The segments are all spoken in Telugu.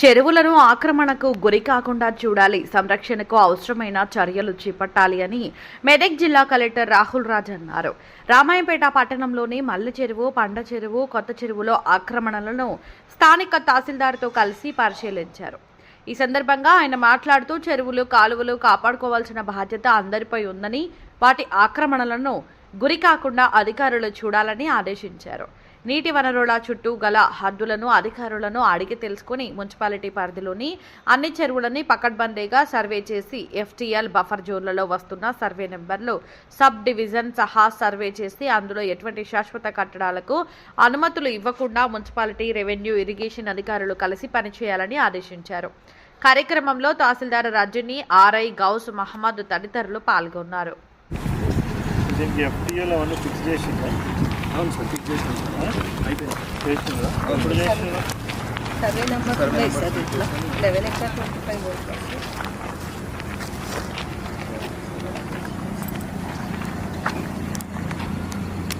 చెరువులను ఆక్రమణకు గురి కాకుండా చూడాలి. సంరక్షణకు అవసరమైన చర్యలు చేపట్టాలి అని మెదక్ జిల్లా కలెక్టర్ రాహుల్ రాజ్ అన్నారు. రామాయంపేట పట్టణంలోని మల్లె చెరువు పండ చెరువు కొత్త చెరువులో ఆక్రమణలను స్థానిక తహసీల్దార్తో కలిసి పరిశీలించారు. ఈ సందర్భంగా ఆయన మాట్లాడుతూ చెరువులు కాలువలు కాపాడుకోవాల్సిన బాధ్యత అందరిపై ఉందని వాటి ఆక్రమణలను గురి కాకుండా అధికారులు చూడాలని ఆదేశించారు. నీటి వనరుల చుట్టూ గల హద్దులను అధికారులను అడిగి తెలుసుకుని మున్సిపాలిటీ పరిధిలోని అన్ని చెరువులని పకడ్బందీగా సర్వే చేసి ఎఫ్టీఎల్ బఫర్ జోన్లలో వస్తున్న సర్వే నెంబర్లు సబ్ డివిజన్ సహా సర్వే చేసి అందులో ఎటువంటి శాశ్వత కట్టడాలకు అనుమతులు ఇవ్వకుండా మున్సిపాలిటీ రెవెన్యూ ఇరిగేషన్ అధికారులు కలిసి పనిచేయాలని ఆదేశించారు. కార్యక్రమంలో తహసీల్దార్ రజని ఆర్ఐ గౌస్ మహమ్మద్ తదితరులు పాల్గొన్నారు. అవును సార్ ఫిక్స్ చేసాం సార్ అయిపోయింది చేసిందా ఎప్పుడు చేసిందా సర్వే నెంబర్ ఉన్నాయి సార్ ఇట్లా లెవెన్ ఎక్కడ ట్వంటీ ఫైవ్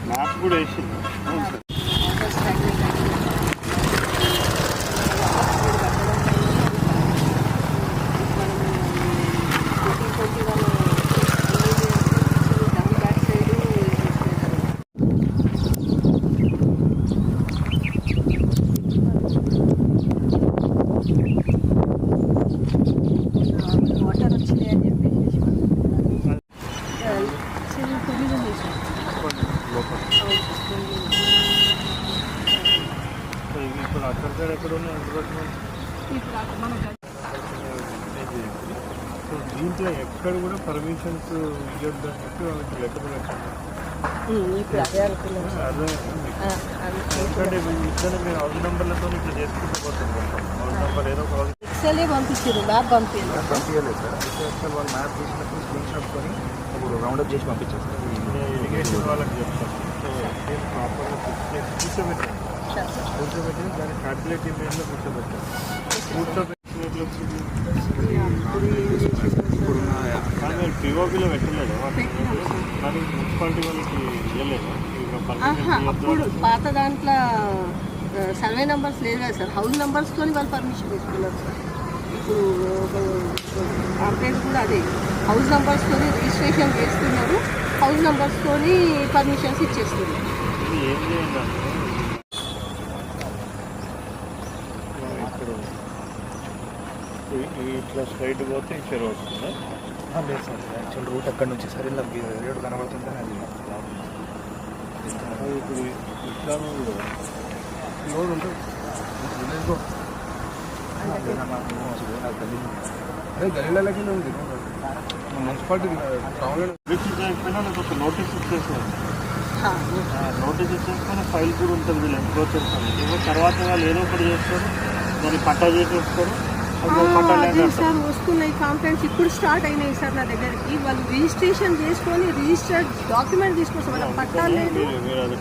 మ్యాప్ కూడా వేసింది అవును సార్ వాటర్ వచ్చినాయి అని చెప్పేసి చెరువు తొమ్మిది ఉంది సార్ లోపల సో ఇవి ఇప్పుడు అక్కడ ఎక్కడ సో దీంట్లో ఎక్కడ కూడా పర్మిషన్స్ ఇవ్వద్దు అని చెప్పి వాళ్ళకి లెటర్ పెట్టండి అదే ఇద్దరు మీరు హౌస్ నెంబర్లతో ఇట్లా చేసుకుంటూ పోతాం హౌస్ నెంబర్ ఏదో ఒక ఎక్సెలే పంపించారు మ్యాప్ పంపించారు. పంపించలేదు సార్. అయితే వాళ్ళు మ్యాప్ చేసినప్పుడు స్క్రీన్ షాట్ కొని ఇప్పుడు రౌండప్ చేసి పంపించారు సార్. ఇరిగేషన్ వాళ్ళకి చెప్తాం సో ప్రాపర్గా ఫిక్స్ చేసి కూర్చోబెట్టి దాన్ని ఇమేజ్లో కూర్చోబెట్టాను కూర్చోబెట్టి మీరు పిఓపిలో పెట్టలేదు కానీ మున్సిపాలిటీ వాళ్ళకి ఇవ్వలేదు అప్పుడు పాత దాంట్లో సర్వే నెంబర్స్ లేదు కదా సార్ హౌస్ నెంబర్స్తో వాళ్ళు పర్మిషన్ ఇస్తున్నారు సార్ ఇప్పుడు కంప్లైంట్ కూడా అదే హౌస్ నెంబర్స్తో రిజిస్ట్రేషన్ చేస్తున్నారు హౌస్ నెంబర్స్తో పర్మిషన్స్ ఇచ్చేస్తున్నారు ఇట్లా స్ట్రైట్ పోతే ఈ చెరువు వస్తుందా లేదు సార్ యాక్చువల్ రూట్ అక్కడ నుంచి సార్ ఇలా రేటు కనబడుతుంటే అది ఇప్పుడు ఇట్లా రోడ్ ఉంటుంది అదే గలీలకి ఉంది మున్సిపాలిటీ టౌన్లో నోటీస్ ఇచ్చేసాను హా, నోటీస్ ఇచ్చేసుకొని ఫైల్ కూడా ఉంటుంది వీళ్ళు అని ఏమో తర్వాత వాళ్ళు ఏదో ఒకటి చేస్తారు దాన్ని పట్టా చేసేస్తారు. అది సార్ వస్తున్నాయి కంప్లైంట్స్ ఇప్పుడు స్టార్ట్ అయినాయి సార్ నా దగ్గరికి. వాళ్ళు రిజిస్ట్రేషన్ చేసుకొని రిజిస్టర్డ్ డాక్యుమెంట్ తీసుకొస్తారు వాళ్ళ పట్టాలు లేదు.